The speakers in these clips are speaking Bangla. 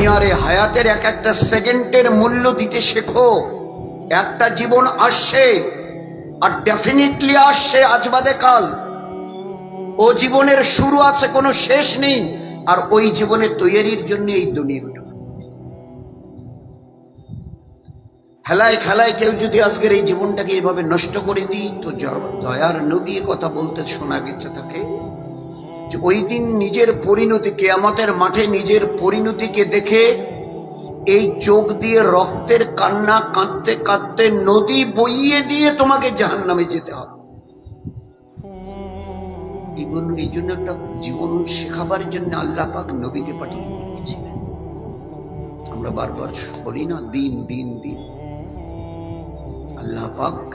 দুনিয়ার হায়াতের এক একটা সেকেন্ডের মূল্য দিতে শেখো। একটা জীবন আসছে, আর ডেফিনেটলি আসছে আজ বাদে কাল। ও জীবনের শুরু আছে, কোনো শেষ নেই, আর ওই জীবনের তৈরির জন্য এই দুনিয়াটা। খেলায় খেলায় কেউ যদি আজকের এই জীবনটাকে এভাবে নষ্ট করে দিই, তো দয়ার নবী কথা বলতে শোনা গেছে তাকে। ওই দিন নিজের পরিণতিকে আমাদের মাঠে নিজের পরিণতিকে দেখে এই চোখ দিয়ে রক্তের কান্না কাঁদতে কাঁদতে নদী বইয়ে দিয়ে তোমাকে জাহান নামে যেতে হবে। এই জন্য- একটা জীবন শেখাবার জন্য আল্লাহ পাক নবীকে পাঠিয়ে দিয়েছিলেন। আমরা বারবার করি না, দিন দিন দিন। আল্লাহ পাক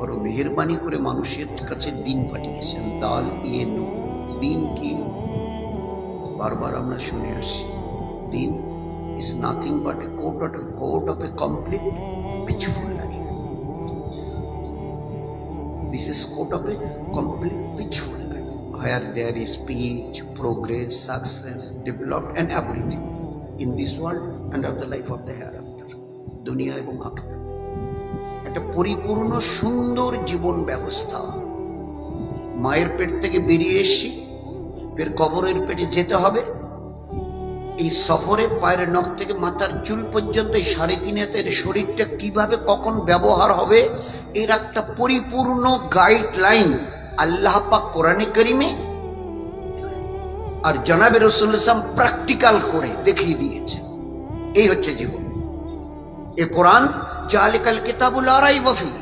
বড় মেহরবানি করে মানুষের কাছে দিন পাঠিয়েছেন, দাল ইয়ে নু দিন কি? বারবার আমরা শুনে আসছি deen is nothing but a code of code of a complete peaceful life this is code of a complete peaceful life where there is speech, progress, success, developed and everything in this world and of the life of the hereafter. দুনিয়া এবং আখেরাত। একটা পরিপূর্ণ সুন্দর জীবন ব্যবস্থা। মায়ের পেট থেকে বেরিয়ে এসছি ফের কবরের পেটে যেতে হবে। এই সফরে পায়ের নখ থেকে মাথার চুল পর্যন্ত এই সাড়ে তিন হাতের শরীরটা কীভাবে কখন ব্যবহার হবে, এর একটা পরিপূর্ণ গাইডলাইন আল্লাহ পাক কোরআনে করিমে আর জনাবে রসুল ইসলাম প্র্যাকটিক্যাল করে দেখিয়ে দিয়েছে। এই হচ্ছে জীবন। এ কোরআন, জালিকাল কিতাবুল আরাই বফি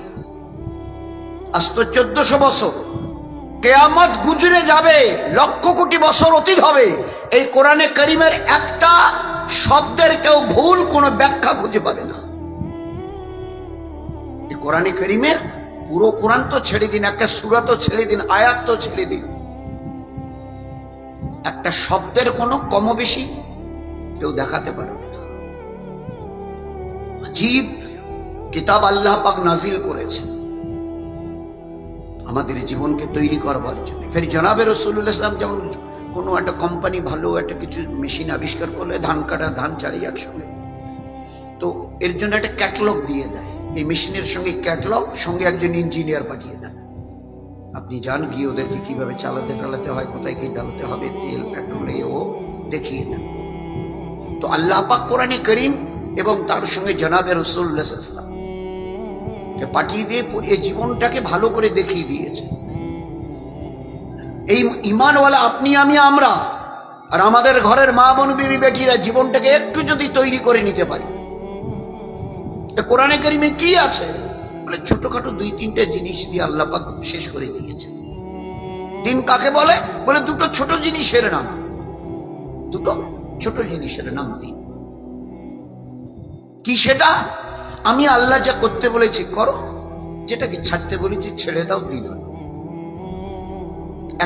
আজ তো চোদ্দশো বছর। কেয়ামত গুজরে যাবে, লক্ষ কোটি বছর অতীত হবে। এই কোরআনে করিমের একটা শব্দের কেউ ভুল কোনো ব্যাখ্যা খুঁজে পাবে না। এই কোরআনে করিমের পুরো কোরআন তো ছেড়ে দিন, একটা সুরা তো ছেড়ে দিন, আয়াত তো ছেড়ে দিন। একটা শব্দের কোনো কম বেশি কেউ দেখাতে পারবে না। আজীব কিতাব আল্লাহ পাক নাজিল করেছেন। আমাদের জীবনকে তৈরি করবার জন্য। ফের জনাবে রসুল্লাহ ইসলাম যেমন কোনো একটা কোম্পানি ভালো একটা কিছু মেশিন আবিষ্কার করলে, ধান কাটা, ধান চারি একসঙ্গে। তো এর জন্য একটা ক্যাটলগ দিয়ে দেয়। এই মেশিনের সঙ্গে ক্যাটলগ সঙ্গে একজন ইঞ্জিনিয়ার পাঠিয়ে দেন। আপনি যান, গিয়ে ওদেরকে কীভাবে চালাতে টালাতে হয়, কোথায় কী ডালতে হবে, তেল পেট্রোল ও দেখিয়ে দেন। তো আল্লাহ পাক কোরআনে করিম এবং তার সঙ্গে জনাবে রসুল্লাহ ইসলাম পাঠিয়ে দিয়ে এই জীবনটাকে ভালো করে দেখিয়ে দিয়েছে। এই ইমানওয়ালা আপনি, আমি, আমরা আর আমাদের ঘরের মা বোন, বিবি, বেটিরা জীবনটাকে একটু যদি তৈরি করে নিতে পারি। কোরআনে কারিমে কি আছে? বলে ছোটখাটো দুই, তিনটে জিনিস দিয়ে আল্লাহ শেষ করে দিয়েছে। দিন কাকে বলে? বলে দুটো ছোট জিনিসের নাম। দুটো ছোট জিনিসের নাম দিন। কি সেটা? আমি আল্লাহ যা করতে বলেছি, করো। যেটাকে ছাড়তে বলেছি, ছেড়ে দাও দিন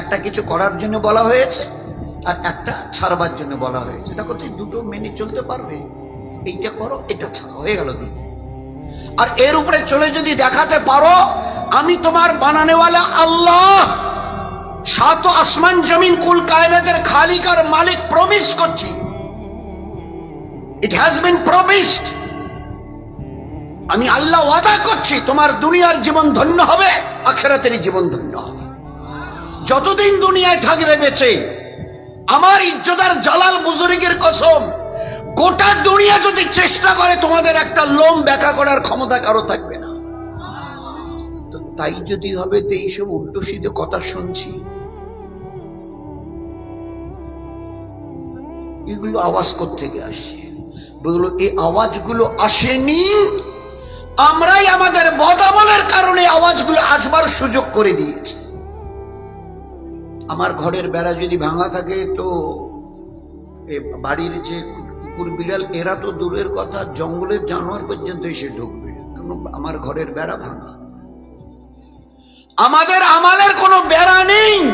একটা কিছু করার জন্য বলা হয়েছে, আর একটা ছাড়বার জন্য বলা হয়েছে। দেখো তুই দুটো মেনে চলতে পারবে। এইটা করো, এটা ছাড়ো, হয়ে গেল দিন আর এর উপরে চলে যদি দেখাতে পারো, আমি তোমার বানানেওয়ালা আল্লাহ। সাত আসমান জমিন কুল কায়নাতের খালিক আর মালিক প্রমিস করছি। ইট হ্যাজ বিন প্রমিসড আমি আল্লাহ ওয়াদা করছি, তোমার দুনিয়ার জীবন ধন্য হবে আখেরাতের জীবন ধন্য হবে। যতদিন দুনিয়ায় থাকবে বেঁচে, আমার ইজ্জতার জালাল বুজুর্গের কসম, গোটা দুনিয়া যদি চেষ্টা করে, তোমাদের একটা লোম ব্যাকা করার ক্ষমতা কারও থাকবে না। তো তাই যদি হবে, তো এইসব উল্টো সিধে কথা শুনছি। এগুলো আওয়াজ থেকে আসছে? বলল এই আওয়াজগুলো আসেনি আমরাই আমাদের বদামলের কারণে আওয়াজগুলো আসবার সুযোগ করে দিয়েছি। আমার ঘরের বেড়া যদি ভাঙা থাকে তো বাড়ির যে কুকুর বিড়াল, এরা তো দূরের কথা জঙ্গলের জানোয়ার পর্যন্ত এসে ঢুকবে। কারণ আমার ঘরের বেড়া ভাঙা। আমাদের আমালের কোনো বেড়া নেই,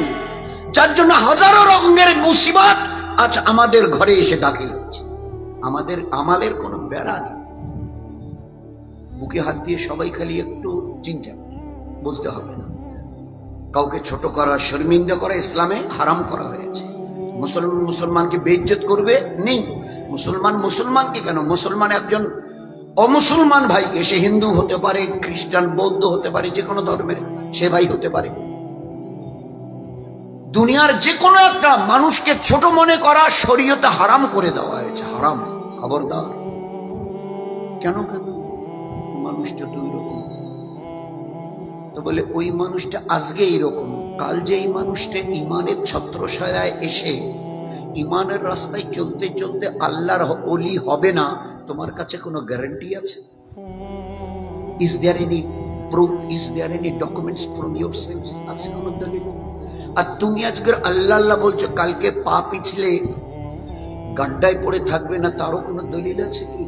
যার জন্য হাজারো রকমের মুসিবত আজ আমাদের ঘরে এসে দাখিল হচ্ছে। আমাদের আমালের কোনো বেড়া নেই। বুকে হাত দিয়ে সবাই খালি একটু চিন্তা করে, বলতে হবে না। কাউকে ছোট করা, শর্মিন্দা করা ইসলামে হারাম করা হয়েছে। মুসলমান মুসলমানকে বেইজ্জত করবে? নেই। মুসলমান মুসলমানকে কেন? মুসলমান একজন অমুসলমান ভাই এসে হিন্দু হতে পারে, খ্রিস্টান, বৌদ্ধ হতে পারে, যে কোনো ধর্মের সে ভাই হতে পারে। দুনিয়ার যে কোনো একটা মানুষকে ছোট মনে করা শরীয়তে হারাম করে দেওয়া হয়েছে, হারাম। খবরদার। কেন কেন? মানুষটা দুই রকম তো বলে, ওই মানুষটা আজকে এইরকম। কাল যে এই মানুষটা ইমানের ছত্রছায়ায় এসে ইমানের রাস্তায় চলতে চলতে আল্লাহর অলি হবে না, তোমার কাছে কোনো গ্যারান্টি আছে? Is there any proof is there any documents from your sales আছে কোনো দলিল। আর তুমি আজকের আল্লাহ আল্লাহ বলছো, কালকে পা পিছলে গাড্ডায় পড়ে থাকবে না, তারও কোনো দলিল আছে কি?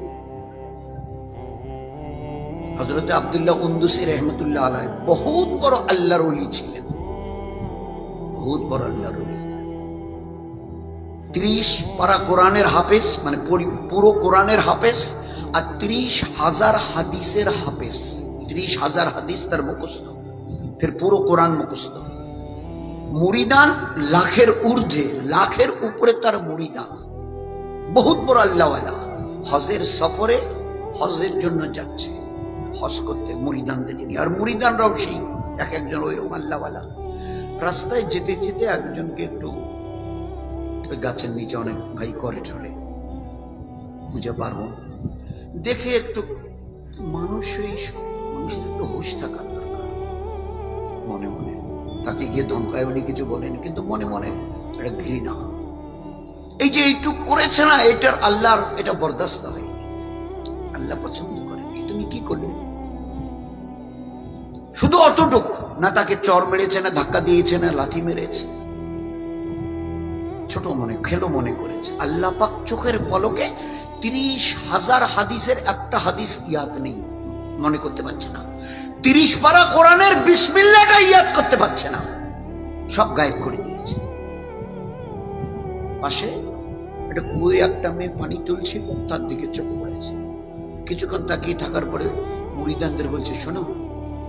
হজরত আবদুল্লাহ উন্দুসি রহমতুল্লাহ আলাই বহুত বড় আল্লাহর অলি ছিলেন। বহুত বড় আল্লাহর অলি ত্রিশ পারা কোরআনের হাফেজ মানে পুরো কোরআনের হাফেজ আর ত্রিশ হাজার হাদিসের হাফেজ। ত্রিশ হাজার হাদিস তার মুখস্থ। ফের পুরো কোরআন মুখস্থ। মুরিদান লাখের ঊর্ধ্বে, লাখের উপরে তার মুরিদান। বহুত বড় আল্লাহওয়ালা। হজের সফরে হজের জন্য যাচ্ছে। হজ করতে মুরিদানদের নিয়ে আর মুরিদানরাও সেই এক একজন ওই আল্লাহওয়ালা রাস্তায় যেতে যেতে একজনকে একটু ওই গাছের নিচে অনেক ভাই করে ঠরে পূজা পার্বণ। দেখে একটু মানুষ সব মানুষের একটু হুশ থাকার দরকার। মনে মনে। তাকে গিয়ে ধমকায় উনি কিছু বলেন, কিন্তু মনে মনে একটা ঘৃণা। এই যে এইটুক করেছে না, এটার আল্লাহর এটা বরদাস্ত হয়। আল্লাহ পছন্দ করেন। তুমি কি করলে? শুধু অতটুক, না তাকে চর মেরেছে, না ধাক্কা দিয়েছে, না লাথি মেরেছে। ছোট মনে, খেলো মনে করেছে। আল্লাহ পাক চোখের পলকে তিরিশ হাজার হাদিসের একটা হাদিস ইয়াদ নেই, মনে করতে পারছে না। তিরিশ পারা কোরআনের বিসমিল্লাটা ইয়াদ করতে পারছে না। সব গায়েব করে দিয়েছে। পাশে একটা কুয়ে একটা মেয়ে পানি তুলছিল তার দিকে চোখ পড়েছে। কিছুক্ষণ তাকিয়ে থাকার পরে মুড়িদানদের বলছে, শোনো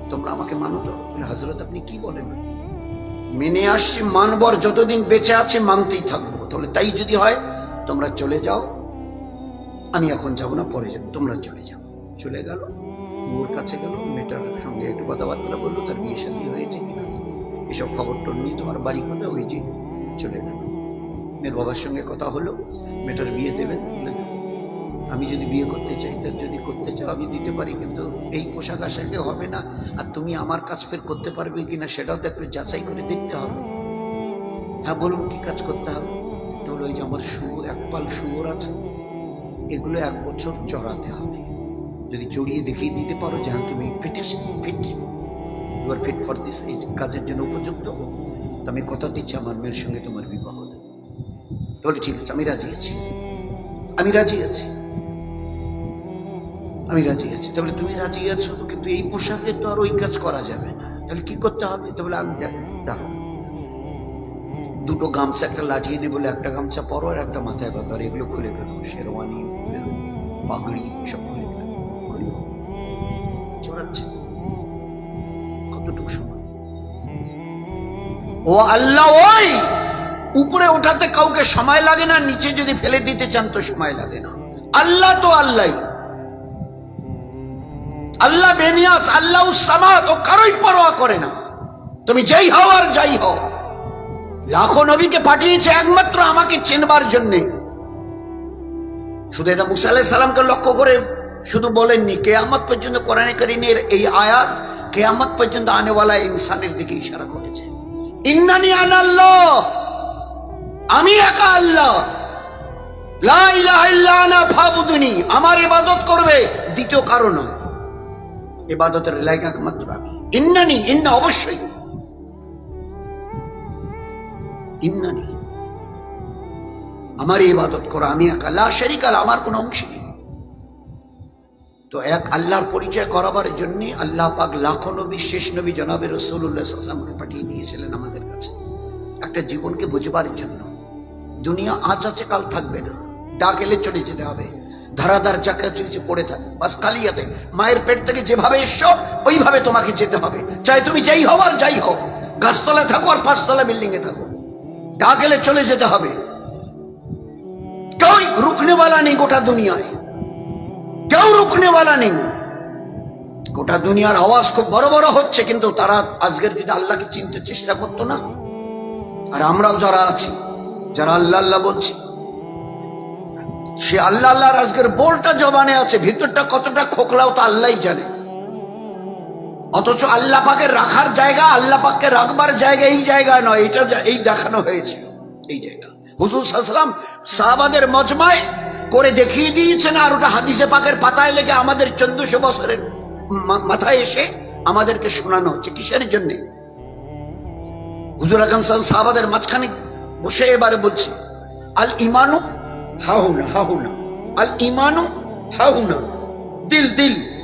তোমরা আমাকে মানো তো? হাজরত আপনি কি বলেন? মেনে আসছি, মানবর যতদিন বেঁচে আছে, মানতেই থাকব। তাহলে তাই যদি হয়, তোমরা চলে যাও। আমি এখন যাব না, পরে যাব। তোমরা চলে যাও। চলে গেল। ওর কাছে গেল। মেয়েটার সঙ্গে একটু কথাবার্তা বলল, তার বিয়ে শাদী হয়েছে কিনা? এসব খবর টোর নিয়ে তোমার বাড়ি কোথায় ওই যে চলে গেল। মেয়ের বাবার সঙ্গে কথা হলো। মেয়েটার বিয়ে দেবেন। আমি যদি বিয়ে করতে চাই তো যদি করতে চাও আমি দিতে পারি কিন্তু এই পোশাক আশাকে হবে না। আর তুমি আমার কাজ ফের করতে পারবে কিনা সেটাও তো একটু যাচাই করে দেখতে হবে। হ্যাঁ বলুন কি কাজ করতে হবে? তো বলো, ওই যে আমার শুয়োর এক পাল শুয়োর আছে এগুলো এক বছর চড়াতে হবে। যদি চড়িয়ে দেখিয়ে দিতে পারো যে হ্যাঁ তুমি fittest fit you fit for this এই কাজের জন্য উপযুক্ত তো আমি কথা দিচ্ছি আমার মেয়ের সঙ্গে তোমার বিবাহ দেবো। তাহলে ঠিক আছে আমি রাজি আছি। আমি রাজি আছি। আমি রাজি আছি। তাহলে তুমি রাজি আছো? কিন্তু এই পোশাকে তো আর ওই কাজ করা যাবে না। তাহলে কি করতে হবে? তাহলে আমি দেখো দুটো গামছা একটা লাঠি এনে বলে, একটা গামছা পরো আর একটা মাথায় বাঁধো। আর এগুলো খুলে ফেলো। শেরওয়ানি, পাগড়ি, সব খুলে ফেলো। চড়াচ্ছে। কতটুকু সময়? ও আল্লাহ, ওই! উপরে ওঠাতে কাউকে সময় লাগে না, নিচে যদি ফেলে দিতে চান তো সময় লাগে না। আল্লাহ তো আল্লাহ আল্লাহ বেনিয়াস আল্লাহ সামাত ও কারোই পরোয়া করে না। তুমি যেই হও আর যাই হও। লাখো নবীকে পাঠিয়েছে একমাত্র আমাকে চেনবার জন্যে। শুধু এটা মুসা আলাহ সালামকে লক্ষ্য করে শুধু বলেননি, কেয়ামত পর্যন্ত কোরআনে করিনের এই আয়াত কেয়ামত পর্যন্ত আনেওয়ালা ইনসানের দিকে ইশারা করেছে। ইন্নানি আনাল্লাহ আমি একা আল্লাহ। লা ইলাহা ইল্লা আনা ফাবুদুনি, আমার ইবাদত করবে দ্বিতীয় কারণ নয়। ইবাদতের লাইক একমাত্র আমি। ইন্নানি, ইন্না অবশ্যই। ইন্নানি। আমার ইবাদত করো, আমি এক আল্লাহ শরিকাল আমার কোনো অংশ নেই। তো এক আল্লাহর পরিচয় করাবার জন্য আল্লাহ পাক লাখো নবী, শেষ নবী জনাবে রসুল্লাহামকে পাঠিয়ে দিয়েছিলেন আমাদের কাছে। একটা জীবনকে বুঝবার জন্য। দুনিয়া আজ আছে, কাল থাকবে না। ডাক এলে চলে যেতে হবে। ধারাধার যাকে চলেছে পড়ে থাক, বাস কালিয়াতে মায়ের পেট থেকে যেভাবে এসছো, ওইভাবে তোমাকে যেতে হবে। চাই তুমি যাই হও আর যাই হও। গাছতলায় থাকো আর পাঁচতলা বিল্ডিং এ থাকো। ডাক গেলে চলে যেতে হবে। কেউ রুকনেওয়ালা নেই গোটা দুনিয়ায়। কেউ রুকনেওয়ালা নেই। গোটা দুনিয়ার আওয়াজ খুব বড় বড় হচ্ছে, কিন্তু তারা আজকের যদি আল্লাহকে চিনতে চেষ্টা করতো না। আর আমরাও যারা আছি, যারা আল্লাহ আল্লাহ বলছি সে আল্লাহ আল্লাহর আজকের বোলটা জবানে আছে, ভিতরটা কতটা খোকলাও তা আল্লাহই জানে। অথচ আল্লাহ পাকে রাখার জায়গা, আল্লাহ পাককে রাখবার জায়গা এই জায়গায় নয়, এটা এই দেখানো হয়েছিল এই জায়গা। হুজুর সাল্লাম সাহাবাদের মজমায় করে দেখিয়ে দিয়েছেন, আর ওটা হাদিসে পাকের পাতায় লেগে আমাদের চোদ্দশো বছরের মাথায় এসে আমাদেরকে শোনানো হচ্ছে, কিসের জন্যে? হুজুর আকাম সাহাবাদের মাঝখানে বসে এবারে বলছে আল ইমানু হাহুনা হাহুনা। আল হাহুনা। দিল দিল।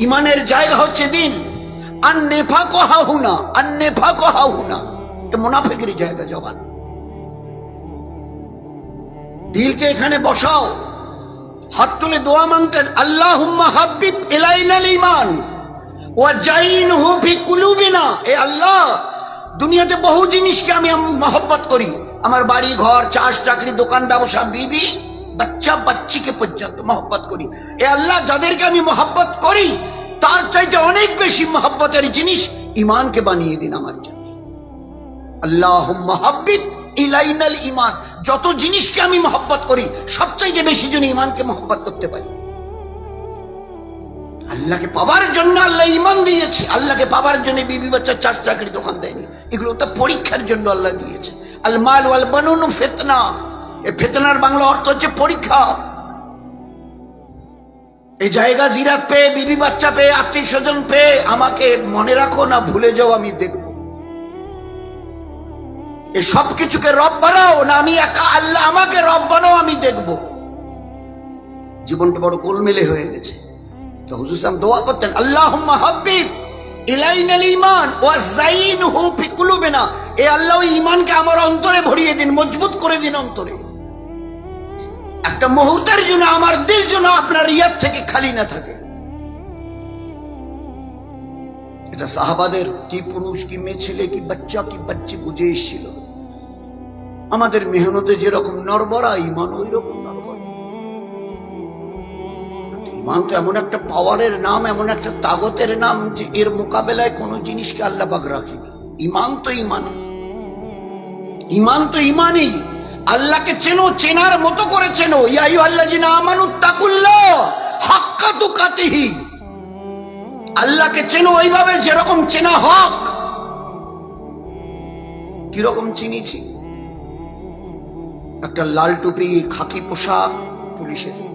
ইমানের জায়গা হচ্ছে আর নেফাকো হাহুনা আর নেফাকো হাহুনা। এটা মোনাফেকের জায়গা, জবান। দিলকে এখানে বসাও। হাত তুলে দোয়া মাংতেন আল্লাহ হাবিব এলাইনাল ইমান ও জাইন হুফি কুলুবিনা। এ আল্লাহ, দুনিয়াতে বহু জিনিসকে আমি, মহব্বত করি। আমার বাড়ি, ঘর, চাষ, চাকরি, দোকান, ব্যবসা, বিবি, বাচ্চা, বাচ্চিকে পর্যন্ত মহব্বত করি। এ আল্লাহ যাদেরকে আমি মহব্বত করি, তার চাইতে অনেক বেশি মহব্বতের জিনিস ইমানকে বানিয়ে দিন আমার জন্য। আল্লাহ মহাব্বিব ইলাইনাল ইমান যত জিনিসকে আমি মহব্বত করি, সবচাইতে বেশি জন ইমানকে মহব্বত করতে পারি। আল্লাহকে পাবার জন্য আল্লাহ ইমান দিয়েছে। আল্লাহকে পাবার জন্য বিবি বাচ্চা চাষ চাকরি দোকান দেয়নি। এগুলো তো পরীক্ষার জন্য আল্লাহ দিয়েছে। আল মাল ওয়াল বানুন ফেতনা। এই ফেতনার বাংলা অর্থ হচ্ছে পরীক্ষা। এই জায়গা জিরাত পেয়ে, বিবি বাচ্চা পেয়ে, আত্মীয় স্বজন পেয়ে আমাকে মনে রাখো না, ভুলে যাও, আমি দেখব। এই সব কিছুকে রব বানাও না, আমি একা আল্লাহ আমাকে রব বানাও, আমি দেখব। জীবনটা বড় গোলমেলে হয়ে গেছে। তো হুজুর সাহেব দোয়া করতেন আল্লাহ হাবিব ইলাইনাল ইমান ওয়া জাইনহু ফি কুলুবিনা। এ আল্লাহ ইমানকে আমার অন্তরে ভরিয়ে দিন, মজবুত করে দিন অন্তরে। একটা মুহূর্তের জন্য আমার দিল যেন আপনার ইয়াদ থেকে খালি না থাকে। এটা সাহাবাদের কি পুরুষ, কি মেয়ে, ছেলে, কি বাচ্চা, কি বাচ্চি বুঝে এসেছিল। আমাদের মেহনতে যেরকম নরবরা ইমান ওই রকম ইমান তো এমন একটা পাওয়ারের নাম, এমন একটা তাগতের নাম যে এর মোকাবেলায় কোনো জিনিসকে আল্লাহবাগ রাখেনি। ইমান তো ইমানই। ইমান তো ইমানই। আল্লাহকে চেনো, চেনার মতো করে চেনো। ইয়াই আল্লাহ জিনা আমানু তাকুল্লাহ হাক্কা তুকাতিহি। আল্লাহকে চেনো ওইভাবে যেরকম চেনা হক। কীরকম চিনিছি? একটা লাল টুপি, খাকি পোশাক, পুলিশের।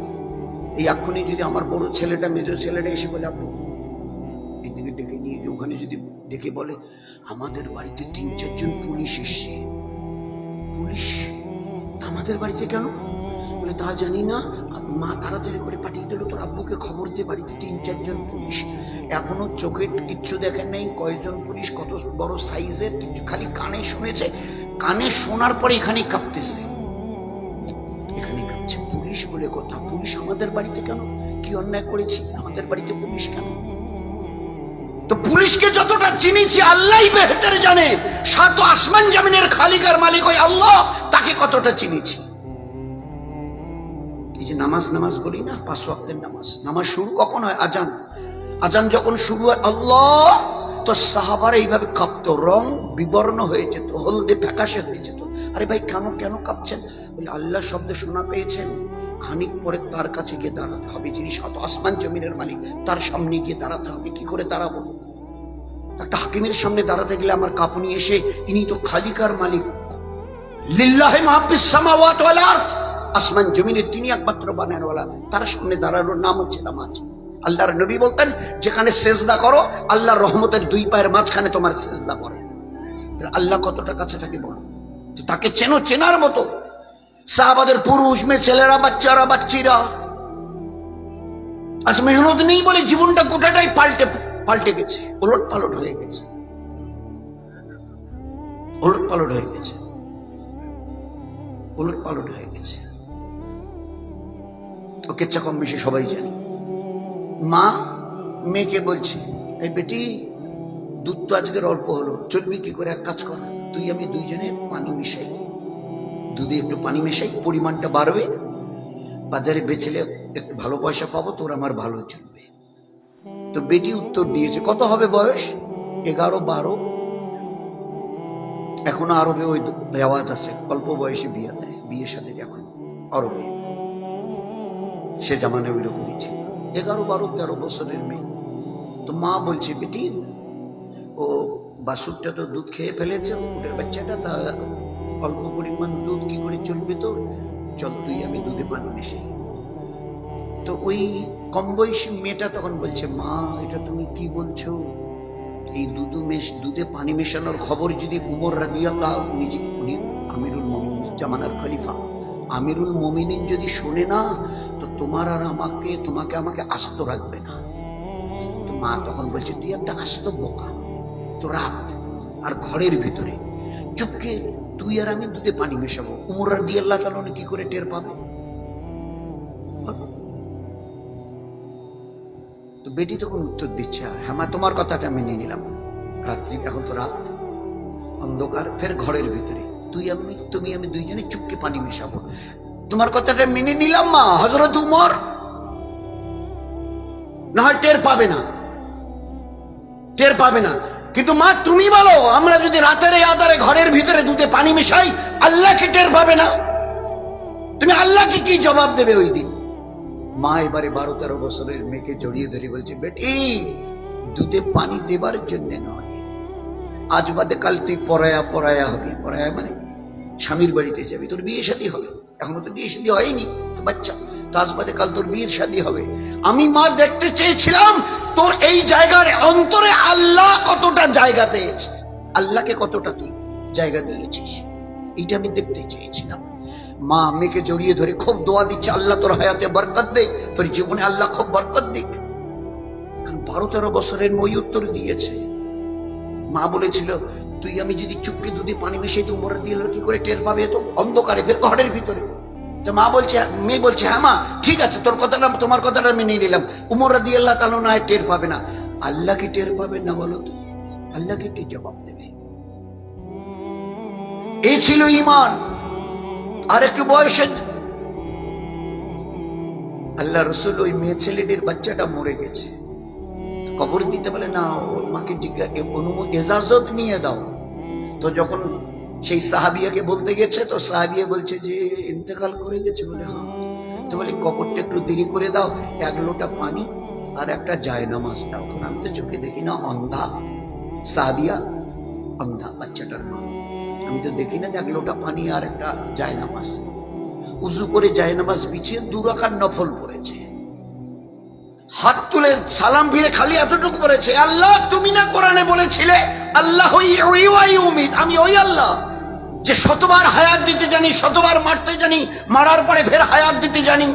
এই এক্ষুনি যদি আমার বড় ছেলেটা, মেজো ছেলেটা এসে বলে আপু এদিকে ডেকে নিয়ে গিয়ে ওখানে যদি ডেকে বলে, আমাদের বাড়িতে তিন, চারজন পুলিশ এসছে। পুলিশ? আমাদের বাড়িতে কেন? বলে, তা জানি না। মা তাড়াতাড়ি করে পাঠিয়ে দিল। তোর আব্বুকে খবর দিয়ে বাড়িতে তিন, চারজন পুলিশ। এখনও চোখে কিচ্ছু দেখেন নাই। কয়েকজন পুলিশ, কত বড় সাইজের কিছু খালি কানে শুনেছে। কানে শোনার পরে এখানে কাঁপতেছে। পুলিশ বলে কথা। পুলিশ আমাদের বাড়িতে কেন? কি অন্যায় করেছি? আমাদের বাড়িতে পুলিশ কেন? তো পুলিশকে যতটা চিনিছি আল্লাহ বেহতের জানে। সাত আসমান জামিনের খালিকার মালিক ওই আল্লাহ, তাকে কতটা চিনিছি। এই যে নামাজ নামাজ বলি না, পাঁচ ওয়াক্তের নামাজ। নামাজ শুরু কখন হয়? আজান। আজান যখন শুরু হয় আল্লাহ, তো সাহাবার এইভাবে কাঁপতো। রং বিবর্ণ হয়ে যেত, হলদে ফ্যাকাশে হয়ে যেত। আরে ভাই, কেন কেন কাঁপছেন? বলে আল্লাহ শব্দ শোনা পেয়েছেন। খানিক পরে তার কাছে গিয়ে দাঁড়াতে হবে। যিনি সাত আসমান জমিনের মালিক, তার সামনে গিয়ে দাঁড়াতে হবে। কি করে দাঁড়াবো? একটা হাকিমের সামনে দাঁড়াতে গেলে আমার কাপুনি এসে, ইনি তো খালিকার মালিক। লিল্লাহে মাহফিস সামাওয়াত ওয়াল আরদ। আসমান জমিনের তিনি একমাত্র বানানওয়ালা। তার সামনে দাঁড়ানোর নাম হচ্ছে নামাজ। আল্লাহর নবী বলতেন, যেখানে সেজদা করো, আল্লাহর রহমতের দুই পায়ের মাঝখানে তোমার সেজদা করে আল্লাহ কতটা কাছে থাকে বলো? তাকে চেনো, চেনার মতো। সাহাবাদের পুরুষ মেয়ে ছেলেরা, বাচ্চারা, বাচ্চিরা। আজ মেহনত নেই বলে জীবনটা গোটাটাই পাল্টে পাল্টে গেছে। ওলট পালট হয়ে গেছে। ওলট পালট হয়ে গেছে। ওলট পালট হয়ে গেছে। ও কেচ্ছা কম বেশি সবাই জানি। মা, মেয়েকে বলছে, এই বেটি, দুধ তো আজকের অল্প হলো। চলবি কি করে? এক কাজ কর। তুই আমি দুইজনে পানি মিশাই দুধে একটু পানি মেশাই, পরিমাণটা বাড়বে। বাজারে বেচলে একটু ভালো পয়সা পাবো, তোর আমার ভালো চলবে। তো বেটি উত্তর দিয়েছে, কত হবে বয়স? এগারো, বারো। এখনও আরবে ওই রেওয়াজ আছে, অল্প বয়সে বিয়ে দেয়, বিয়ের সাথে এখন আরবে। সে জামানে ওই রকমই ছিল। এগারো, বারো, তেরো বছরের মেয়ে। তো মা বলছে, বেটি, ও বাসুরটা তো দুধ খেয়ে ফেলেছে ওটার বাচ্চাটা তা অল্প পরিমাণ দুধ কি করে চলবে তোর? চল তুই, আমি দুধে পানি মিশাই। তো ওই কম বয়সী মেয়েটা তখন বলছে, মা, এটা তুমি কি বলছো? এই দুধু মেশ, দুধে পানি মেশানোর খবর যদি উমর রাদিয়াল্লাহ উনি যে, উনি আমিরুল মমিন, জামানার খলিফা। আমিরুল মমিনিন যদি শোনে না, তো তোমার আর আমাকে, তোমাকে আমাকে আস্ত রাখবে না। তো মা তখন বলছে, তুই একটা আস্ত বোকা। তো রাত আর ঘরের ভিতরে। চুপকে তুই আর আমি দুধে পানি মেশাবো। উমর রাদিয়াল্লাহ তাআলা উনি কি করে টের পাবে? তো বেটি তখন উত্তর দিচ্ছে হ্যাঁ তোমার কথাটা মেনে নিলাম। রাত্রি, এখন তো রাত। অন্ধকার, ফের ঘরের ভিতরে। তুই আমি, তুমি, আমি দুইজনে চুপকে পানি মেশাবো। তোমার কথাটা মেনে নিলাম মা হজরত উমর। না হয় টের পাবে না। টের পাবে না। কিন্তু মা, তুমি বলো, আমরা যদি রাতের এই আধারে ঘরের ভিতরে দুধে পানি মেশাই, আল্লাহকে টের পাবে না? তুমি আল্লাহকে কি জবাব দেবে ওই দিন? মা, এবারে বারো তেরো বছরের মেয়েকে জড়িয়ে ধরে বলছে, বেটি, দুধে পানি দেবার জন্য নয়। আজ বাদে কাল তুই পড়ায়া পড়ায়া হবি। পড়ায়া মানে স্বামীর বাড়িতে যাবি, তোর বিয়ে শাদী হবে। এখনও তো বিয়ে শাদী হয়নি। বাচ্চা। তো বাদে কাল তোর বিয়ের শাদী হবে। আমি মা দেখতে চেয়েছিলাম, তোর এই জায়গার অন্তরে আল্লাহ কতটা জায়গা পেয়েছে। আল্লাহকে কতটা তুই জায়গা দিয়েছিস, এইটা আমি দেখতে চেয়েছিলাম। মা মেয়েকে জড়িয়ে ধরে খুব দোয়া দিচ্ছে, আল্লাহ তোর হায়াতে বরকত দেখ তোর জীবনে আল্লাহ খুব বরকত দিক। কারণ বারো তেরো বছরের মই উত্তর দিয়েছে। মা বলেছিল, তুই আমি যদি চুপকে দুধে পানি মিশিয়ে তো উমর দিয়ে কি করে টের পাবে? তো অন্ধকারে ফের ঘরের ভিতরে। তো মা বলছে মেয়ে বলছে হ্যাঁ মা, ঠিক আছে, তোর কথাটা, তোমার কথাটা মেনে নিলাম। উমর রাদি আল্লাহ তালো না টের পাবে না। টের পাবে না বলো তো? আল্লাহকে কি জবাব দেবে? ছিল ইমান আর একটু বয়সে আল্লাহ রসুল ওই মেয়ে ছেলেটির বাচ্চাটা মরে গেছে। কবর দিতে বলে, না, ওর মাকে জিজ্ঞাসা অনুমতি এজাজত নিয়ে দাও। তো যখন সেই সাহাবিয়াকে বলতে গেছে, তো সাহাবিয়া বলছে যে, ইন্তেকাল করে গেছে বলে হ্যাঁ। তো বলি, কবরটা একটু দেরি করে দাও, এক লোটা পানি আর একটা জায়নামাজ দাও। কারণ আমি তো চোখে দেখি না, অন্ধা, সাহাবিয়া, অন্ধা বাচ্চাটার মা। আমি তো দেখি না যে এক লোটা পানি আর একটা জায়নামাজ। উজু করে জায়নামাজ বিছিয়ে দুরাকার নফল পড়েছে। হাত তুলে সালাম ফিরে খালি এতটুকু বলেছে, আল্লাহ, তুমি না কোরআনে বলেছিলে, আল্লাহ উমিদ, আমি ওই আল্লাহ। যে শতবার হায়াত দিতে জানি, শতবার মারতে জানি, মারার পরে ফের হায়াত দিতে জানি।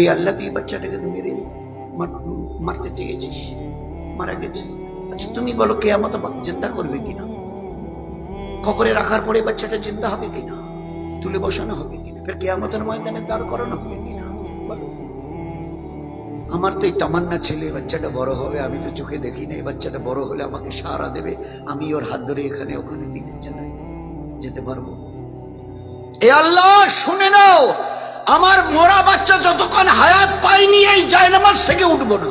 এই আল্লাহ তুই বাচ্চাটাকে মেরে মারতে চেয়েছিস, মারা গেছে। আচ্ছা তুমি বলো কে আমার চিন্তা করবে কিনা? কবরে রাখার পরে বাচ্চাটা চিন্তা হবে কিনা? তুলে বসানো হবে কিনা? ফের কেয়ামতের ময়দানে দাঁড় করানো হবে কিনা? বলো। আমার তো এই তামান্না ছেলে বাচ্চাটা বড় হবে, আমি তো চোখে দেখি না, এই বাচ্চাটা বড় হলে আমাকে সারা দেবে, আমি ওর হাত ধরে এখানে ওখানে দিনে চালাই যেতে পারব। এ আল্লাহ, শুনে নাও, আমার মরা বাচ্চা যতক্ষণ হায়াত পাইনি এই জায়নামাজ থেকে উঠবো না।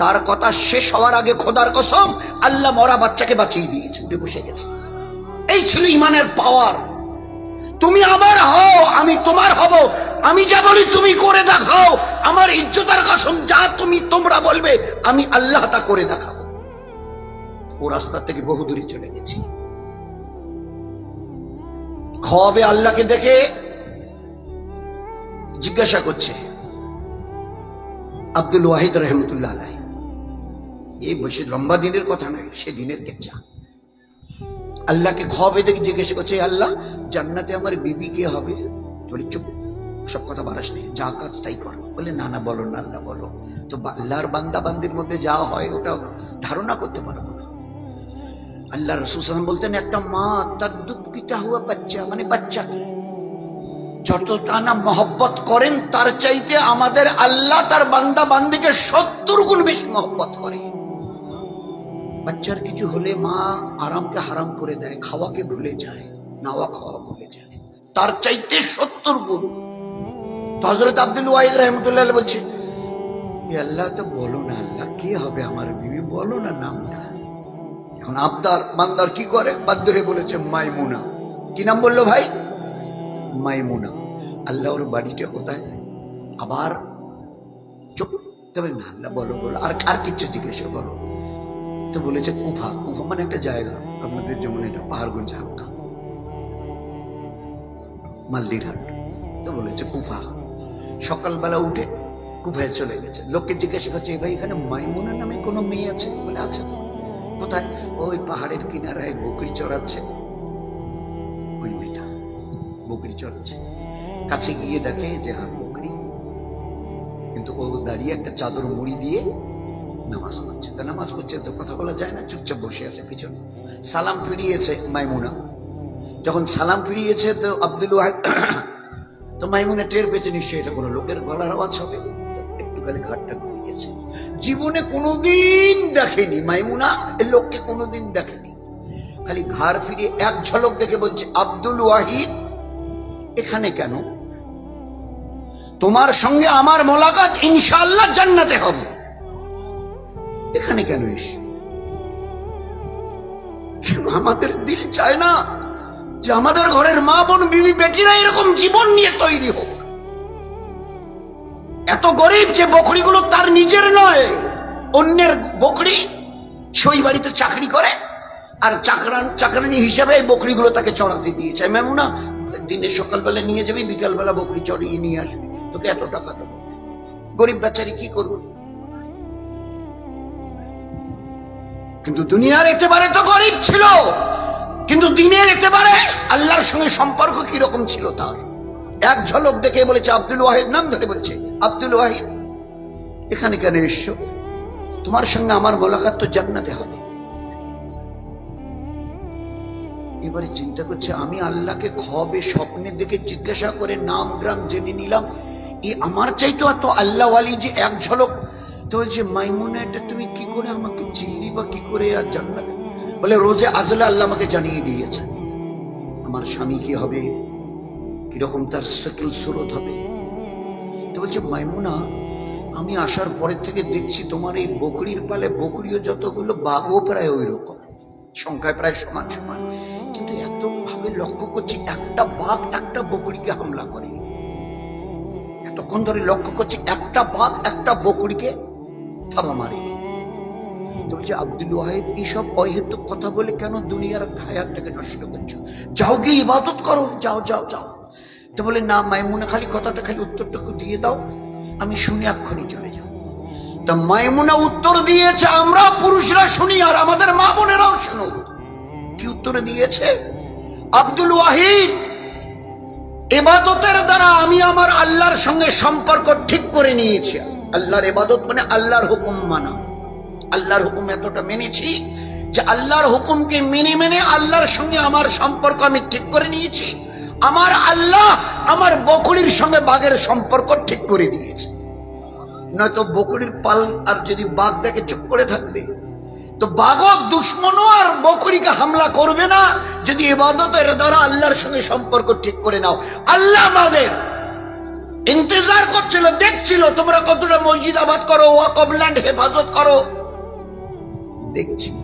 তার কথা শেষ হওয়ার আগে খোদার কসম, আল্লাহ মরা বাচ্চাকে বাঁচিয়ে দিয়েছে বসে গেছে। এই ছিল ইমানের পাওয়ার তুমি আমার হও, আমি তোমার হব। আমি যা বলি তুমি করে দেখাও। আমার ইজ্জতার কসম যা তুমি তোমরা বলবে, আমি আল্লাহ তা করে দেখাবো। ও রাস্তা থেকে বহু দূরে চলে গেছি। খাওয়াবে আল্লাহকে দেখে জিজ্ঞাসা করছে, আব্দুল ওয়াহিদ রহমতুল্লাহ এই বসে লম্বা দিনের কথা নয়, সে দিনের কেচ্ছা। আল্লাহকে খাওয়াবে দেখে জিজ্ঞেস করছে আল্লাহ, জান্নাতে আমার বিবি কে হবে? বলে, চুপ, সব কথা বাড়াস নেই যা কাজ তাই কর। বলে, না না, বলো না, আল্লাহ, বলো। তো আল্লাহর বান্দা বান্দির মধ্যে যা হয়, ওটা ধারণা করতে পারব না। আল্লাহ রসুল বলতেন, একটা মা, তার দুধ পিতা হুয়া বাচ্চা মানে বাচ্চাকে যতটা না মহব্বত করেন, তার চাইতে আমাদের আল্লাহ, তার বান্দা বান্দিকে সত্তর গুণ বেশি মহব্বত করে। বাচ্চার কিছু হলে মা আরামকে হারাম করে দেয়, খাওয়াকে ভুলে যায়, নাওয়া খাওয়া ভুলে যায়। তার চাইতে সত্তর গুণ। তো হজরত আব্দুল ওয়াহিদ রহমতুল্লাহ বলছে, "এ আল্লাহ তো বলো না, আল্লাহ কে হবে আমার বিবি? বলো না নামটা এখন আবদার মান্দার কি করে? বাধ্য হয়ে বলেছে, মাইমুনা। কি নাম বলল ভাই? মাইমুনা। আল্লাহ ওর বাড়িটা কোথায়? আবার চুপ, তবে না, আল্লাহ বলো বলো। আর আর কিচ্ছু জিজ্ঞেস বলো তো বলেছে কুফা। কুফা মানে একটা জায়গা। আপনাদের যেমন এটা, পাহাড়গঞ্জ হালকা মাল্লিরহাট তো বলেছে কুফা। সকালবেলা উঠে কুফায় চলে গেছে। লোককে জিজ্ঞাসা করছে, "এ ভাই, এখানে মাইমুনা নামে কোনো মেয়ে আছে? বলে, আছে তো। কোথায়? ওই পাহাড়ের কিনারায় বকরি চড়াচ্ছে। ওই মেয়েটা বকরি চড়াচ্ছে। কাছে গিয়ে দেখে যে হ্যাঁ বকরি। কিন্তু ও দাঁড়িয়ে একটা চাদর মুড়ি দিয়ে নামাজ পড়ছে। তা নামাজ পড়ছে তো কথা বলা যায় না, চুপচাপ বসে আছে পিছনে। সালাম ফিরিয়েছে মাইমুনা। যখন সালাম ফিরিয়েছে তো আব্দুল ওয়াহিদ, তো মাইমুনা টের পেয়েছে নিশ্চয়ই এটা কোনো লোকের গলার আওয়াজ হবে। একটুখানি ঘাটটা ঘুরিয়েছে। জীবনে কোনোদিন দেখেনি মাইমুনা, এ লোককে কোনোদিন দেখেনি। খালি ঘাড় ফিরিয়ে এক ঝলক দেখে বলছে, আব্দুল ওয়াহিদ, এখানে কেন? তোমার সঙ্গে আমার মোলাকাত ইনশাআল্লাহ জান্নাতে হবে। এখানে কেন এস? আমাদের দিল চায় না যে আমাদের ঘরের মা বোন, বিবি, বেটিরা এরকম জীবন নিয়ে তৈরি হোক? এত গরিব যে বকরিগুলো তার নিজের নয়, অন্যের বকরি সই বাড়িতে চাকরি করে আর চাকরান, চাকরানি হিসাবে এই বকরিগুলো তাকে চড়াতে দিয়েছে। মেমুনা দিনে সকালবেলা নিয়ে যাবি, বিকালবেলা বকরি চড়িয়ে নিয়ে আসবি। তোকে এত টাকা দেবো। গরিব বেচারি কি করবে? কিন্তু দুনিয়ার একেবারে তো গরিব ছিল। কিন্তু দিনের একেবারে আল্লাহর সঙ্গে সম্পর্ক কীরকম ছিল তার? এক ঝলক দেখে বলেছে, আব্দুল ওয়াহিদ নাম ধরে বলছে, আব্দুল ওয়াহিদ, এখানে কেন এসছো? তোমার সঙ্গে আমার মোলাকাত তো জান্নাতে হবে। এবারে চিন্তা করছে, আমি আল্লাহকে খবে স্বপ্নে দেখে জিজ্ঞাসা করে নাম, গ্রাম জেনে নিলাম। এই আমার চাইতো এত আল্লাহ আলী যে এক ঝলক তো বলছে মাইমুনা, এটা তুমি কি করে আমাকে চিনলি বা কি করে আর জান্নাতে বলে, রোজে আজলে আল্লাহ আমাকে জানিয়ে দিয়েছে, আমার স্বামী কি হবে? কীরকম তার সেকেল সুরত হবে? তো বলছে, মাইমুনা, আমি আসার পরের থেকে দেখছি তোমার এই বকরির পালে বকরিও যতগুলো বাঘও প্রায় ওই রকম সংখ্যায় প্রায় সমান সমান। কিন্তু এত ভাবে লক্ষ্য করছি, একটা বাঘ একটা বকরিকে হামলা করে এতক্ষণ ধরে লক্ষ্য করছি, একটা বাঘ একটা বকরিকে থাবা মারে। তো বলছে আব্দুল ওয়াহিদ এইসব অহেতুক কথা বলে কেন দুনিয়ার হায়াতটাকে নষ্ট করছ? যাও গিয়ে ইবাদত করো, যাও যাও যাও। তো বলে, না মাইমুনা, খালি কথাটা, খালি উত্তরটুকু দিয়ে দাও, আমি শুনে এক্ষুনি চলে যাও তা মাইমুনা উত্তর দিয়েছে, আমরা পুরুষরা শুনি, আর আমাদের মা বোনেরাও শুনুক। কি উত্তর দিয়েছে? আব্দুল ওয়াহিদ এবাদতের দ্বারা আমি আমার আল্লাহর সঙ্গে সম্পর্ক ঠিক করে নিয়েছি। আল্লাহর এবাদত মানে আল্লাহর হুকুম মানা। আল্লাহর হুকুম এতটা মেনেছি যে আল্লাহর হুকুমকে মেনে মেনে আল্লাহর সঙ্গে আমার সম্পর্ক আমি ঠিক করে নিয়েছি। আমার আল্লাহ আমার বকরির সঙ্গে বাঘের সম্পর্ক ঠিক করে দিয়েছে। নয়তো বকরির পাল আর যদি বাঘ দেখে চুপ করে থাকবে, তো বাঘক দুশ্মনও আর বকরিকে হামলা করবে না যদি এবাদতের দ্বারা আল্লাহর সঙ্গে সম্পর্ক ঠিক করে নাও। আল্লাহ আমাদের ইন্তজার করছিল, দেখছিল, তোমরা কতটা মসজিদ আবাদ করো ওয়াকবল্যান্ড হেফাজত করো। দেখছিল।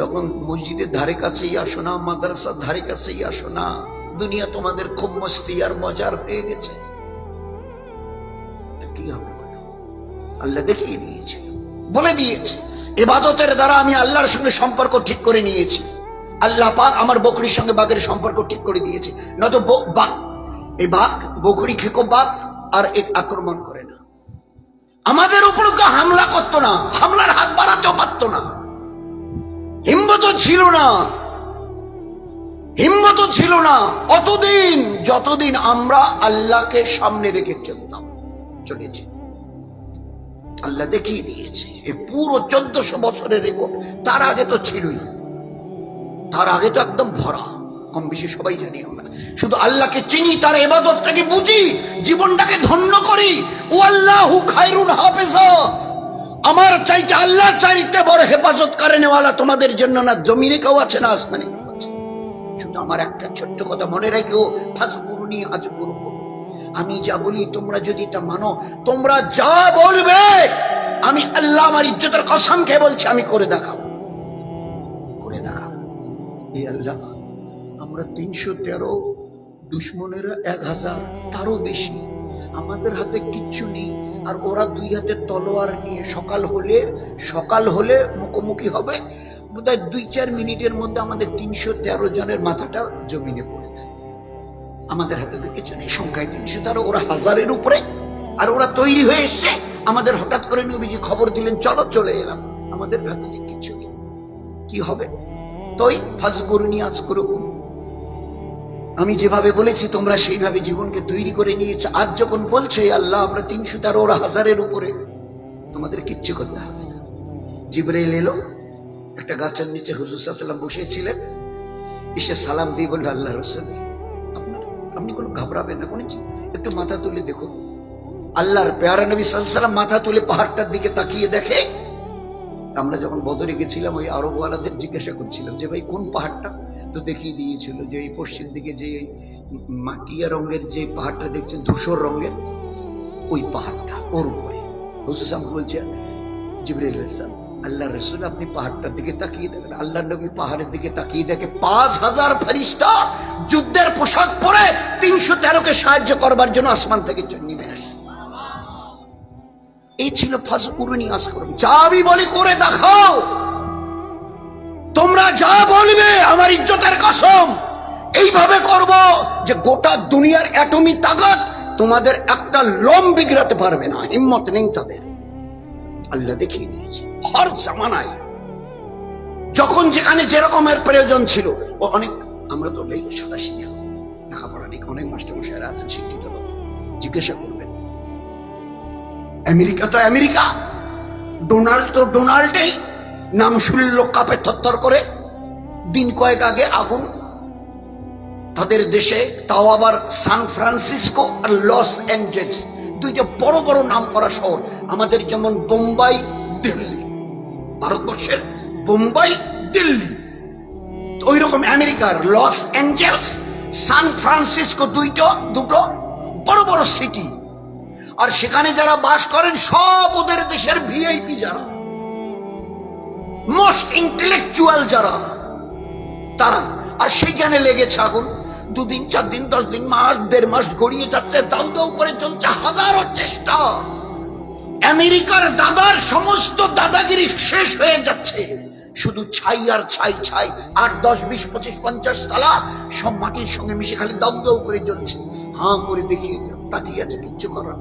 যখন মসজিদের ধারে কাছেই আসো না, মাদ্রাসার ধারে কাছেই আসো না, দুনিয়া তোমাদের খুব মস্তি আর মজার হয়ে গেছে। কি হবে বলো? আল্লাহ দেখিয়ে দিয়েছে, বলে দিয়েছে, এবাদতের দ্বারা আমি আল্লাহর সঙ্গে সম্পর্ক ঠিক করে নিয়েছি। আল্লাহ পাক আমার বকরির সঙ্গে বাঘের সম্পর্ক ঠিক করে দিয়েছে, নয়তো এই বাঘ বকরি খেকো বাঘ আর এক আক্রমণ করে না। আমাদের উপর হামলা করতো না, হামলার হাত বাড়াতেও পারতো না। হিম্মত ছিল না। হিম্মত ছিল না। অতদিন যতদিন আমরা আল্লাহকে সামনে রেখে চলতাম, চলেছি। আল্লাহ দেখিয়ে দিয়েছে এই পুরো চোদ্দশো বছরের রেকর্ড তার আগে তো ছিলই। তার আগে তো একদম ভরা। কম বেশি সবাই জানি আমরা। শুধু আল্লাহকে চিনি, তার এবাদতটাকে বুঝি, জীবনটাকে ধন্য করি। ও আল্লাহ খায়রুন হাফেজা। আমার চাইতে আল্লাহ চাইতে বড় হেফাজত করে নেওয়ালা তোমাদের জন্য না, জমিনে কেউ আছে না, আসমানে কেউ আছে। শুধু আমার একটা ছোট্ট কথা মনে রেখেও ফাঁস করুনি আজ করুন আমি যা বলি তোমরা যদি তা মানো, তোমরা যা বলবে, আমি আল্লাহ আমার ইজ্জতের কসম খেয়ে বলছি, আমি করে দেখাবো। করে দেখাবো। এই আল্লাহ। আমরা তিনশো তেরো দুশ্মনেরা এক হাজার, তারও বেশি। আমাদের হাতে কিচ্ছু নেই। আর ওরা দুই হাতে তলোয়ার নিয়ে সকাল হলে সকাল হলে মুখোমুখি হবে। বোধহয় দুই চার মিনিটের মধ্যে আমাদের তিনশো তেরো জনের মাথাটা জমিনে পড়ে থাকবে। আমাদের হাতে তো কিছু নেই। সংখ্যায় তিনশো তেরো, ওরা হাজারের উপরে। আর ওরা তৈরি হয়ে এসছে। আমাদের হঠাৎ করে নবীজি খবর দিলেন, চলো চলে এলাম। আমাদের হাতে যে কিছু নেই। কি হবে? তই ফাজ করুনি আজ করুন আমি যেভাবে বলেছি, তোমরা সেইভাবে জীবনকে তৈরি করে নিয়েছো। আজ যখন বলছে আল্লাহ, আমরা তিনশো তেরো হাজারের উপরে, তোমাদের কিচ্ছু করতে হবে না। জিবরাইল এলো, একটা গাছের নিচে হুজুর সাল্লাম বসেছিলেন। এসে সালাম দিয়ে বলল আল্লাহ রসুল, আপনার, আপনি কোনো ঘাবড়াবেন না, কোনো চিন্তা একটু মাথা তুলে দেখুন। আল্লাহর পেয়ারা নবী সাল্লাম মাথা তুলে পাহাড়টার দিকে তাকিয়ে দেখে, আমরা যখন বদরে গেছিলাম, ওই আরবওয়ালাদের জিজ্ঞাসা করছিলাম যে, ভাই, কোন পাহাড়টা? তো দেখিয়ে দিয়েছিল যে এই পশ্চিম দিকে যে মাটিয়া রঙের যে পাহাড়টা দেখছেন, ধূসর রঙের, ওই পাহাড়টা, ওর উপরে। হুসুসাম বলছে, জিবরিল ইসলাম আল্লাহ রসুল আপনি পাহাড়টার দিকে তাকিয়ে দেখেন। আল্লাহ নবী পাহাড়ের দিকে তাকিয়ে দেখে পাঁচ হাজার ফেরিস্তা যুদ্ধের পোশাক পরে তিনশো তেরোকে সাহায্য করবার জন্য আসমান থেকে নেমে আসে। এই ছিল ফাজ কুরুনি আস করুন যা আমি বলি করে দেখাও। যা বলবে, আমার ইজ্জতের কসম। এইভাবে করব যে গোটা দুনিয়ার অ্যাটমি তাগাত তোমাদের একটা লম বিগড়াতে পারবে না, হিম্মত নেই তাদের। আল্লাহ দেখিয়ে দিয়েছে, হর জামানায়। যখন যেখানে যেরকমের প্রয়োজন ছিল, ও অনেক আমরা তো সিধা লোক। লেখাপড়া নেই অনেক মাস্টারমশাইরা আছেন শিক্ষিত লোক। জিজ্ঞাসা করবেন, আমেরিকা তো আমেরিকা, ডোনাল্ড তো ডোনাল্ডেই, নাম শুনলে লোক কাপে থরথর করে। দিন কয়েক আগে আগুন। তাদের দেশে, তাও আবার সান ফ্রান্সিসকো আর লস অ্যাঞ্জেলস। দুইটা বড় বড় নাম করা শহর। আমাদের যেমন বোম্বাই, দিল্লি। ভারতবর্ষের বোম্বাই, দিল্লি। ওই রকম আমেরিকার লস অ্যাঞ্জেলস, সান ফ্রান্সিসকো দুইটো, দুটো বড় বড় সিটি। আর সেখানে যারা বাস করেন, সব ওদের দেশের ভিআইপি যারা। মোস্ট ইন্টেলেকচুয়াল যারা। তারা। আর সেইখানে লেগেছে আগুন দুদিন চার দিন দশ দিন মাস, দেড় মাস গড়িয়ে যাচ্ছে, দাউ দাউ করে চলছে হাজারো চেষ্টা। আমেরিকার দাদার সমস্ত দাদাগিরি শেষ হয়ে যাচ্ছে। শুধু ছাই আর ছাই ছাই, আট, দশ, বিশ, পঁচিশ, পঞ্চাশ তালা সব মাটির সঙ্গে মিশে খালি দাউ দাউ করে জ্বলছে হাঁ করে দেখিয়ে তাকিয়ে আছে কিচ্ছু করার।